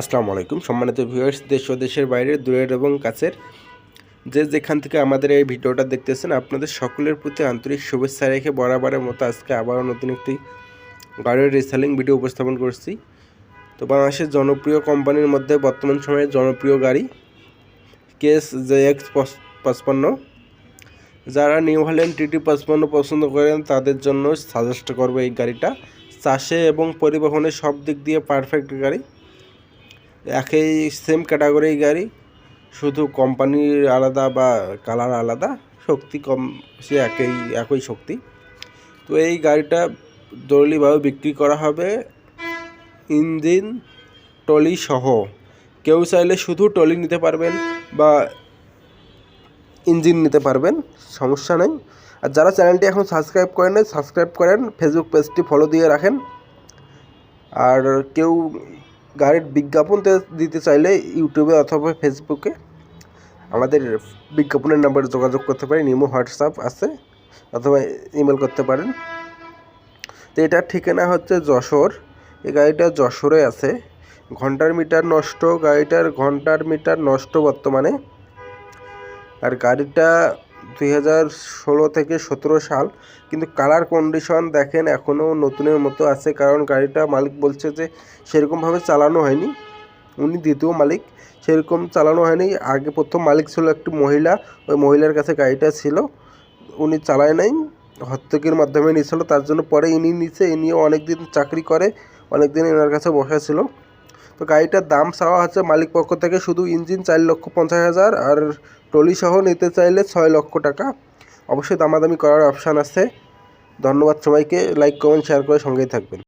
আসসালামু আলাইকুম। সম্মানিত ভিউয়ার্স, দেশ ও দেশের বাইরের দূরের এবং কাছের, যে যেখান থেকে আমাদের এই ভিডিওটা দেখতেছেন, আপনাদের সকলের প্রতি আন্তরিক শুভেচ্ছা রেখে বরাবরের মতো আজকে আবারও নতুন একটি গাড়ির রিসেলিং ভিডিও উপস্থাপন করছি। তো বাংলাদেশের জনপ্রিয় কোম্পানির মধ্যে বর্তমান সময়ে জনপ্রিয় গাড়ি কেস জে এক্স পঁচপান্ন যারা নিউ হল্যান্ড টিটি পঁচপান্ন পছন্দ করেন, তাদের জন্য সাজেস্ট করব এই গাড়িটা। চাষে এবং পরিবহনে সব দিক দিয়ে পারফেক্ট গাড়ি। একই সেম ক্যাটাগরি গাড়ি, শুধু কোম্পানির আলাদা বা কালার আলাদা, শক্তি কম, সে একই একই শক্তি। তো এই গাড়িটা জরুরিভাবে বিক্রি করা হবে ইঞ্জিন টলি সহ। কেউ চাইলে শুধু টলি নিতে পারবেন বা ইঞ্জিন নিতে পারবেন, সমস্যা নেই। আর যারা চ্যানেলটি এখন সাবস্ক্রাইব করেন সাবস্ক্রাইব করেন ফেসবুক পেজটি ফলো দিয়ে রাখেন। আর কেউ গাড়ির বিজ্ঞাপন দিতে চাইলে ইউটিউবে অথবা ফেসবুকে আমাদের বিজ্ঞাপনের নাম্বারে যোগাযোগ করতে পারেন, ইমো, হোয়াটসঅ্যাপ আছে, অথবা ইমেল করতে পারেন। তো এটার ঠিকানা হচ্ছে যশোর, এই গাড়িটা যশোরে আছে। ঘণ্টার মিটার নষ্ট, গাড়িটার ঘণ্টার মিটার নষ্ট বর্তমানে। আর গাড়িটা দুই হাজার ষোলো থেকে সতেরো সাল। কিন্তু কালার কন্ডিশন দেখেন এখনও নতুনের মতো আছে, কারণ গাড়িটা মালিক বলছে যে সেরকমভাবে চালানো হয়নি। উনি দ্বিতীয় মালিক, সেরকম চালানো হয়নি। আগে প্রথম মালিক ছিল একটি মহিলা, ওই মহিলার কাছে গাড়িটা ছিল। উনি চালায় নাই হত্তকের মাধ্যমে নিয়েছিল, তার জন্য পরে ইনি নিচ্ছে ইনিও অনেক দিন চাকরি করে অনেক দিন এনার কাছে বসা ছিল। তো গাড়িটার দাম চাওয়া হচ্ছে মালিক পক্ষ থেকে শুধু ইঞ্জিন চার লক্ষ পঞ্চাশ হাজার আর ট্রলি সহ নিতে চাইলে ছয় লক্ষ টাকা। অবশ্যই দামাদামি করার অপশান আছে। ধন্যবাদ সবাইকে। লাইক, কমেন্ট, শেয়ার করে সঙ্গেই থাকবেন।